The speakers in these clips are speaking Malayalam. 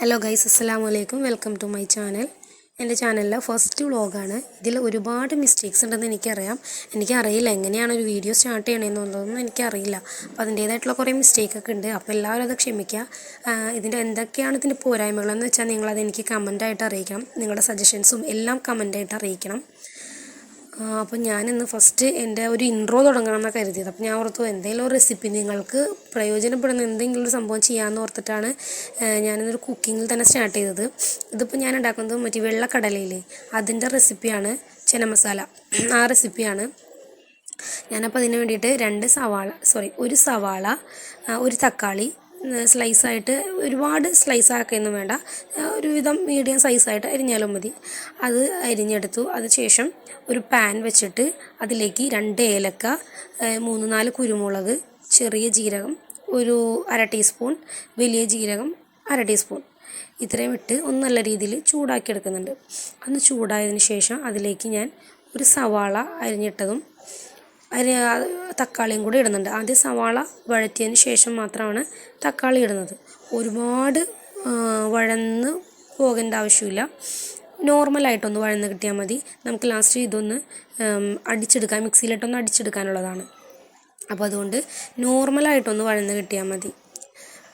ഹലോ ഗൈസ് അസ്സാം വലൈക്കും വെൽക്കം ടു മൈ ചാനൽ എന്റെ ചാനലിലെ ഫസ്റ്റ് വ്ളോഗാണ് ഇതിൽ ഒരുപാട് മിസ്റ്റേക്സ് ഉണ്ടെന്ന് എനിക്കറിയാം. എനിക്കറിയില്ല എങ്ങനെയാണ് ഒരു വീഡിയോ സ്റ്റാർട്ട് ചെയ്യണമെന്നുള്ളതൊന്നും എനിക്കറിയില്ല. അപ്പോൾ അതിന്റേതായിട്ടുള്ള കുറേ മിസ്റ്റേക്കൊക്കെ ഉണ്ട്. അപ്പോൾ എല്ലാവരും അത് ക്ഷമിക്കുക. ഇതിന്റെ എന്തൊക്കെയാണ് ഇതിന്റെ പോരായ്മകളെന്ന് വെച്ചാൽ നിങ്ങളത് എനിക്ക് കമന്റായിട്ട് അറിയിക്കണം. നിങ്ങളുടെ സജഷൻസും എല്ലാം കമന്റായിട്ട് അറിയിക്കണം. അപ്പോൾ ഞാനിന്ന് ഫസ്റ്റ് എന്റെ ഒരു ഇൻട്രോ തുടങ്ങണം എന്നാണ് കരുതിയത്. അപ്പോൾ ഞാൻ ഓർത്തു എന്തെങ്കിലും ഒരു റെസിപ്പി നിങ്ങൾക്ക് പ്രയോജനപ്പെടുന്ന എന്തെങ്കിലും ഒരു സംഭവം ചെയ്യാമെന്ന് ഓർത്തിട്ടാണ് ഞാനിന്നൊരു കുക്കിങ്ങിൽ തന്നെ സ്റ്റാർട്ട് ചെയ്തത്. ഇതിപ്പോൾ ഞാൻ ഉണ്ടാക്കുന്നത് മറ്റേ വെള്ളക്കടലയിൽ അതിന്റെ റെസിപ്പിയാണ് ചെന മസാല. ആ റെസിപ്പിയാണ് ഞാനപ്പോൾ അതിന് വേണ്ടിയിട്ട് രണ്ട് സവാള സോറി ഒരു സവാള ഒരു തക്കാളി സ്ലൈസായിട്ട് ഒരുപാട് സ്ലൈസ് ആക്കുകയൊന്നും വേണ്ട. ഒരുവിധം മീഡിയം സൈസായിട്ട് അരിഞ്ഞാലും മതി. അത് അരിഞ്ഞെടുത്തു. അതിനുശേഷം ഒരു പാൻ വെച്ചിട്ട് അതിലേക്ക് രണ്ട് ഏലക്ക മൂന്ന് നാല് കുരുമുളക് ചെറിയ ജീരകം ഒരു അര ടീസ്പൂൺ വലിയ ജീരകം അര ടീസ്പൂൺ ഇത്രയും ഇട്ട് ഒന്ന് നല്ല രീതിയിൽ ചൂടാക്കി എടുക്കുന്നുണ്ട് അന്ന് ചൂടായതിന് ശേഷം അതിലേക്ക് ഞാൻ ഒരു സവാള അരിഞ്ഞിട്ടതും അരി തക്കാളിയും കൂടി ഇടുന്നുണ്ട്. ആദ്യം സവാള വഴറ്റിയതിന് ശേഷം മാത്രമാണ് തക്കാളി ഇടുന്നത്. ഒരുപാട് വഴന്ന് പോകേണ്ട ആവശ്യമില്ല. നോർമലായിട്ടൊന്ന് വഴന്ന് കിട്ടിയാൽ മതി. നമുക്ക് ലാസ്റ്റ് ഇതൊന്ന് അടിച്ചെടുക്കാൻ മിക്സിയിലിട്ടൊന്ന് അടിച്ചെടുക്കാനുള്ളതാണ്. അപ്പോൾ അതുകൊണ്ട് നോർമലായിട്ടൊന്ന് വഴന്ന് കിട്ടിയാൽ മതി.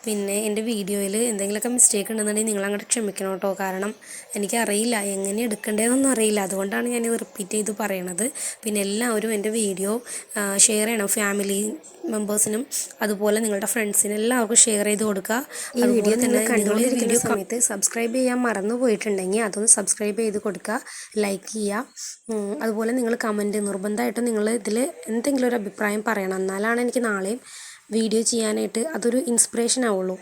പിന്നെ എന്റെ വീഡിയോയിൽ എന്തെങ്കിലുമൊക്കെ മിസ്റ്റേക്ക് ഉണ്ടെന്നുണ്ടെങ്കിൽ നിങ്ങൾ അങ്ങോട്ട് ക്ഷമിക്കണം കേട്ടോ. കാരണം എനിക്കറിയില്ല എങ്ങനെ എടുക്കേണ്ടതെന്നൊന്നും അറിയില്ല. അതുകൊണ്ടാണ് ഞാനിത് റിപ്പീറ്റ് ചെയ്ത് പറയണത്. പിന്നെ എല്ലാവരും എന്റെ വീഡിയോ ഷെയർ ചെയ്യണം. ഫാമിലി മെമ്പേഴ്സിനും അതുപോലെ നിങ്ങളുടെ ഫ്രണ്ട്സിനും എല്ലാവർക്കും ഷെയർ ചെയ്ത് കൊടുക്കുക. ഈ വീഡിയോ തന്നെ കണ്ടുകൊണ്ടിരിക്കുന്ന സമയത്ത് സബ്സ്ക്രൈബ് ചെയ്യാൻ മറന്നു പോയിട്ടുണ്ടെങ്കിൽ അതൊന്ന് സബ്സ്ക്രൈബ് ചെയ്ത് കൊടുക്കുക. ലൈക്ക് ചെയ്യുക. അതുപോലെ നിങ്ങൾ കമന്റ് നിർബന്ധമായിട്ടും നിങ്ങൾ ഇതിൽ എന്തെങ്കിലും ഒരു അഭിപ്രായം പറയണം. എന്നാലാണ് എനിക്ക് നാളെയും വീഡിയോ ചെയ്യാനായിട്ട് അതൊരു ഇൻസ്പിറേഷൻ ആവുള്ളൂ.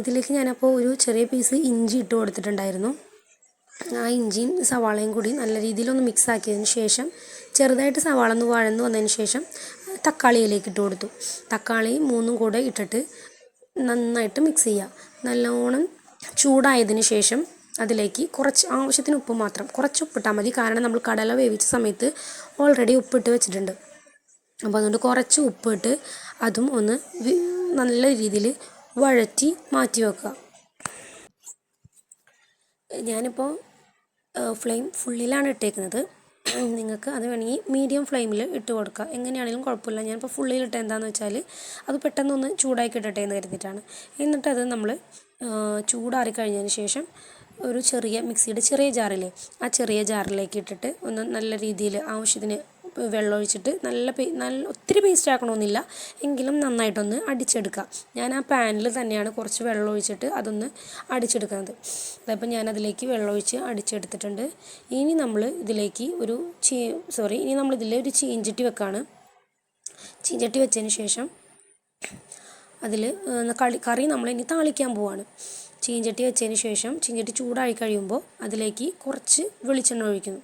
ഇതിലേക്ക് ഞാനപ്പോൾ ഒരു ചെറിയ പീസ് ഇഞ്ചി ഇട്ട് കൊടുത്തിട്ടുണ്ടായിരുന്നു. ആ ഇഞ്ചിയും സവാളയും കൂടി നല്ല രീതിയിലൊന്ന് മിക്സ് ആക്കിയതിന് ശേഷം ചെറുതായിട്ട് സവാള ഒന്ന് വഴന്ന് വന്നതിന് ശേഷം തക്കാളിയിലേക്ക് ഇട്ട് കൊടുത്തു. തക്കാളി മൂന്നും കൂടെ ഇട്ടിട്ട് നന്നായിട്ട് മിക്സ് ചെയ്യുക നല്ലോണം ചൂടായതിന് ശേഷം അതിലേക്ക് കുറച്ച് ആവശ്യത്തിന് ഉപ്പ് മാത്രം കുറച്ച് ഉപ്പിട്ടാൽ മതി. കാരണം നമ്മൾ കടല വേവിച്ച സമയത്ത് ഓൾറെഡി ഉപ്പിട്ട് വെച്ചിട്ടുണ്ട്. അപ്പോൾ അതുകൊണ്ട് കുറച്ച് ഉപ്പിട്ട് അതും ഒന്ന് നല്ല രീതിയിൽ വഴറ്റി മാറ്റി വെക്കുക. ഞാനിപ്പോൾ ഫ്ലെയിം ഫുള്ളിലാണ് ഇട്ടേക്കുന്നത്. നിങ്ങൾക്ക് അത് വേണമെങ്കിൽ മീഡിയം ഫ്ലെയിമിൽ ഇട്ട് കൊടുക്കുക. എങ്ങനെയാണെങ്കിലും കുഴപ്പമില്ല. ഞാനിപ്പോൾ ഫുള്ളിൽ ഇട്ട് എന്താണെന്ന് വെച്ചാൽ അത് പെട്ടെന്നൊന്ന് ചൂടാക്കി കിട്ടട്ടെ എന്ന് കരുതിയിട്ടാണ്. എന്നിട്ട് അത് നമ്മൾ ചൂടാറി കഴിഞ്ഞതിന് ശേഷം ഒരു ചെറിയ മിക്സിയുടെ ചെറിയ ജാറില്ലേ ആ ചെറിയ ജാറിലേക്ക് ഇട്ടിട്ട് ഒന്ന് നല്ല രീതിയിൽ ആവശ്യത്തിന് വെള്ളം ഒഴിച്ചിട്ട് നല്ല നല്ല ഒത്തിരി പേസ്റ്റ് ആക്കണമെന്നില്ല എങ്കിലും നന്നായിട്ടൊന്ന് അടിച്ചെടുക്കുക ഞാൻ ആ പാനിൽ തന്നെയാണ് കുറച്ച് വെള്ളം ഒഴിച്ചിട്ട് അതൊന്ന് അടിച്ചെടുക്കുന്നത്. അതപ്പോൾ ഞാൻ അതിലേക്ക് വെള്ളം ഒഴിച്ച് അടിച്ചെടുത്തിട്ടുണ്ട്. ഇനി നമ്മൾ ഇതിലേക്ക് ഒരു ചീ സോറി ഇനി നമ്മൾ ഇതിൽ ഒരു ചീഞ്ചട്ടി വെക്കാണ്. ചീഞ്ചട്ടി വെച്ചതിന് ശേഷം അതിൽ കളി കറി നമ്മൾ ഇനി താളിക്കാൻ പോവാണ്. ചീഞ്ചട്ടി വെച്ചതിന് ശേഷം ചീഞ്ചട്ടി ചൂടായി കഴിയുമ്പോൾ അതിലേക്ക് കുറച്ച് വെളിച്ചെണ്ണ ഒഴിക്കുന്നു.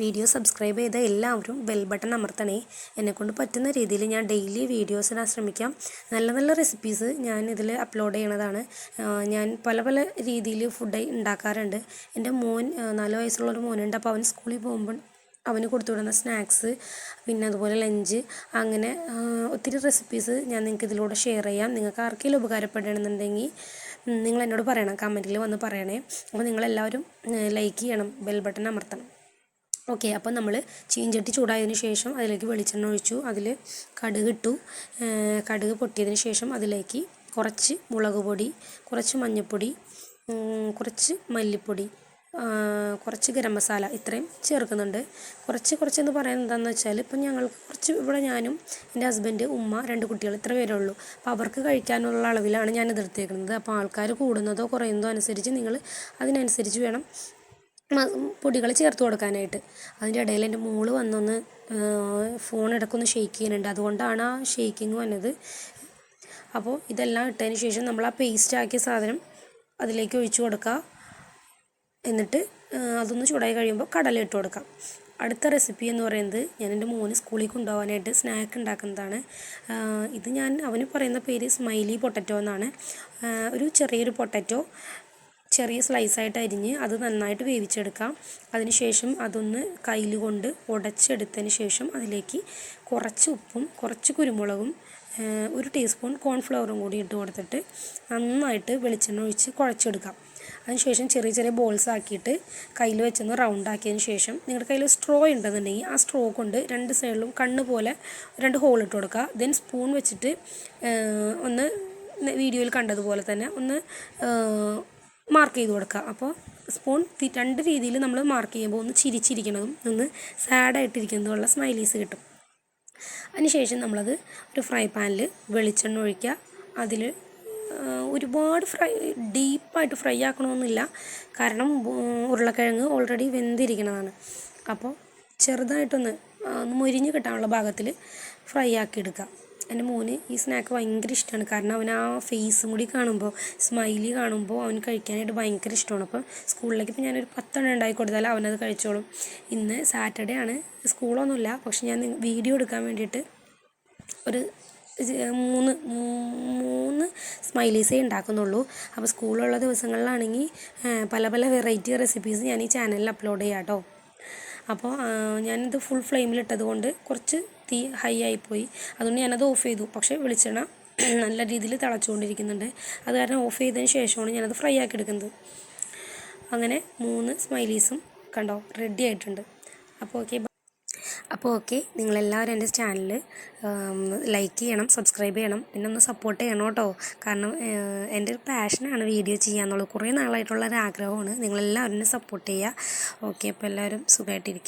വീഡിയോ സബ്സ്ക്രൈബ് ചെയ്ത എല്ലാവരും ബെൽ ബട്ടൺ അമർത്തണേ. എന്നെക്കൊണ്ട് പറ്റുന്ന രീതിയിൽ ഞാൻ ഡെയിലി വീഡിയോസ് ഇടാൻ ശ്രമിക്കാം. നല്ല നല്ല റെസിപ്പീസ് ഞാൻ ഇതിൽ അപ്ലോഡ് ചെയ്യണതാണ്. ഞാൻ പല പല രീതിയിൽ ഫുഡ് ഉണ്ടാക്കാറുണ്ട്. എന്റെ മോൻ നാല് വയസ്സുള്ളൊരു മോനുണ്ട്. അപ്പോൾ അവൻ സ്കൂളിൽ പോകുമ്പോൾ അവന് കൊടുത്തു വിടുന്ന സ്നാക്സ് പിന്നെ അതുപോലെ ലഞ്ച് അങ്ങനെ ഒത്തിരി റെസിപ്പീസ് ഞാൻ നിങ്ങൾക്ക് ഇതിലൂടെ ഷെയർ ചെയ്യാം. നിങ്ങൾക്ക് ആർക്കെങ്കിലും ഉപകാരപ്പെടണമെന്നുണ്ടെങ്കിൽ നിങ്ങൾ എന്നോട് പറയണം. കമന്റിൽ വന്ന് പറയണേ. അപ്പോൾ നിങ്ങളെല്ലാവരും ലൈക്ക് ചെയ്യണം. Bell button അമർത്തണം. ഓക്കെ അപ്പം നമ്മൾ ചീഞ്ചട്ടി ചൂടായതിന് ശേഷം അതിലേക്ക് വെളിച്ചെണ്ണ ഒഴിച്ചു. അതിൽ കടുക് ഇട്ടു. കടുക് പൊട്ടിയതിന് ശേഷം അതിലേക്ക് കുറച്ച് മുളക് പൊടി കുറച്ച് മഞ്ഞൾപ്പൊടി കുറച്ച് മല്ലിപ്പൊടി കുറച്ച് ഗരം മസാല ഇത്രയും ചേർക്കുന്നുണ്ട്. കുറച്ച് കുറച്ച് എന്ന് പറയുന്നത് എന്താണെന്ന് വെച്ചാൽ ഇപ്പം ഞങ്ങൾക്ക് കുറച്ച് ഇവിടെ ഞാനും എന്റെ ഹസ്ബൻഡ് ഉമ്മ രണ്ട് കുട്ടികൾ ഇത്ര പേരേ ഉള്ളൂ. അപ്പോൾ അവർക്ക് കഴിക്കാനുള്ള അളവിലാണ് ഞാൻ എടുത്തേക്കുന്നത്. അപ്പോൾ ആൾക്കാർ കൂടുന്നതോ കുറയുന്നതോ അനുസരിച്ച് നിങ്ങൾ അതിനനുസരിച്ച് വേണം പൊടികൾ ചേർത്ത് കൊടുക്കാനായിട്ട്. അതിന്റെ ഇടയിൽ എന്റെ മോൾ വന്നൊന്ന് ഫോൺ ഇടയ്ക്കൊന്ന് ഷെയ്ക്ക് ചെയ്യുന്നുണ്ട്. അതുകൊണ്ടാണ് ആ ഷെയ്ക്കിങ് വന്നത്. അപ്പോൾ ഇതെല്ലാം ഇട്ടതിന് ശേഷം നമ്മൾ ആ പേസ്റ്റ് ആക്കിയ സാധനം അതിലേക്ക് ഒഴിച്ചു കൊടുക്കുക എന്നിട്ട് അതൊന്ന് ചൂടായി കഴിയുമ്പോൾ കടല ഇട്ട് കൊടുക്കാം. അടുത്ത റെസിപ്പി എന്ന് പറയുന്നത് ഞാൻ എന്റെ മോന് സ്കൂളിൽ കൊണ്ടുപോകാനായിട്ട് സ്നാക്ക് ഉണ്ടാക്കുന്നതാണ്. ഇത് ഞാൻ അവന് പറയുന്ന പേര് സ്മൈലി പൊട്ടറ്റോ എന്നാണ്. ഒരു ചെറിയൊരു പൊട്ടറ്റോ ചെറിയ സ്ലൈസായിട്ട് അരിഞ്ഞ് അത് നന്നായിട്ട് വേവിച്ചെടുക്കാം. അതിനുശേഷം അതൊന്ന് കയ്യിൽ കൊണ്ട് ഉടച്ചെടുത്തതിന് ശേഷം അതിലേക്ക് കുറച്ച് ഉപ്പും കുറച്ച് കുരുമുളകും ഒരു ടീസ്പൂൺ കോൺഫ്ലവറും കൂടി ഇട്ട് കൊടുത്തിട്ട് നന്നായിട്ട് വെളിച്ചെണ്ണ ഒഴിച്ച് കുഴച്ചെടുക്കാം. അതിനുശേഷം ചെറിയ ചെറിയ ബോൾസ് ആക്കിയിട്ട് കയ്യിൽ വെച്ചൊന്ന് റൗണ്ട് ആക്കിയതിന് ശേഷം നിങ്ങളുടെ കയ്യിൽ സ്ട്രോ ഉണ്ടെന്നുണ്ടെങ്കിൽ ആ സ്ട്രോ കൊണ്ട് രണ്ട് സൈഡിലും കണ്ണ് പോലെ രണ്ട് ഹോൾ ഇട്ട് കൊടുക്കുക. ദെൻ സ്പൂൺ വെച്ചിട്ട് ഒന്ന് വീഡിയോയിൽ കണ്ടതുപോലെ തന്നെ ഒന്ന് മാർക്ക് ചെയ്ത് കൊടുക്കുക. അപ്പോൾ സ്പൂൺ രണ്ട് രീതിയിൽ നമ്മൾ മാർക്ക് ചെയ്യുമ്പോൾ ഒന്ന് ചിരിച്ചിരിക്കുന്നതും ഒന്ന് സാഡായിട്ടിരിക്കുന്നതുമുള്ള സ്മൈലീസ് കിട്ടും. അതിനുശേഷം നമ്മളത് ഒരു ഫ്രൈ പാനിൽ വെളിച്ചെണ്ണ ഒഴിക്കുക. അതിൽ ഒരുപാട് ഫ്രൈ ഡീപ്പായിട്ട് ഫ്രൈ ആക്കണമെന്നില്ല. കാരണം ഉരുളക്കിഴങ്ങ് ഓൾറെഡി വെന്തിരിക്കുന്നതാണ്. അപ്പോൾ ചെറുതായിട്ടൊന്ന് ഒന്ന് മൊരിഞ്ഞ് കിട്ടാനുള്ള ഭാഗത്തിൽ ഫ്രൈ ആക്കി എടുക്കുക. എന്റെ മോന് ഈ സ്നാക്ക് ഭയങ്കര ഇഷ്ടമാണ് കാരണം അവൻ ആ ഫേസും കൂടി കാണുമ്പോൾ സ്മൈലി കാണുമ്പോൾ അവന് കഴിക്കാനായിട്ട് ഭയങ്കര ഇഷ്ടമാണ് അപ്പോൾ സ്കൂളിലേക്ക് ഇപ്പോൾ ഞാനൊരു പത്തെണ്ണം ഉണ്ടാക്കി കൊടുത്താൽ അവനത് കഴിച്ചോളും. ഇന്ന് സാറ്റർഡേ ആണ്. സ്കൂളൊന്നുമില്ല. പക്ഷെ ഞാൻ വീഡിയോ എടുക്കാൻ വേണ്ടിയിട്ട് ഒരു മൂന്ന് മൂന്ന് സ്മൈലീസേ ഉണ്ടാക്കുന്നുള്ളൂ. അപ്പോൾ സ്കൂളുള്ള ദിവസങ്ങളിലാണെങ്കിൽ പല പല വെറൈറ്റി റെസിപ്പീസ് ഞാൻ ഈ ചാനലിൽ അപ്ലോഡ് ചെയ്യാം കേട്ടോ അപ്പോൾ ഞാനിത് ഫുൾ ഫ്ലെയിമിലിട്ടത് കൊണ്ട് കുറച്ച് തീ ഹൈ ആയിപ്പോയി അതുകൊണ്ട് ഞാനത് ഓഫ് ചെയ്തു. പക്ഷേ വെളിച്ചെണ്ണ നല്ല രീതിയിൽ തിളച്ചുകൊണ്ടിരിക്കുന്നുണ്ട്. അത് കാരണം ഓഫ് ചെയ്തതിന് ശേഷമാണ് ഞാനത് ഫ്രൈ ആക്കി എടുക്കുന്നത്. അങ്ങനെ മൂന്ന് സ്മൈലീസും കണ്ടോ റെഡി ആയിട്ടുണ്ട്. അപ്പോൾ ഓക്കെ അപ്പോൾ ഓക്കെ നിങ്ങളെല്ലാവരും എന്റെ ചാനൽ ലൈക്ക് ചെയ്യണം സബ്സ്ക്രൈബ് ചെയ്യണം പിന്നെ ഒന്ന് സപ്പോർട്ട് ചെയ്യണം കേട്ടോ. കാരണം എന്റെ ഒരു പാഷനാണ് വീഡിയോ ചെയ്യാന്നുള്ളത്. കുറേ നാളായിട്ടുള്ള ഒരു ആഗ്രഹമാണ് നിങ്ങളെല്ലാവരും എന്നെ സപ്പോർട്ട് ചെയ്യുക. ഓക്കെ അപ്പോൾ എല്ലാവരും സുഖമായിട്ടിരിക്കുക.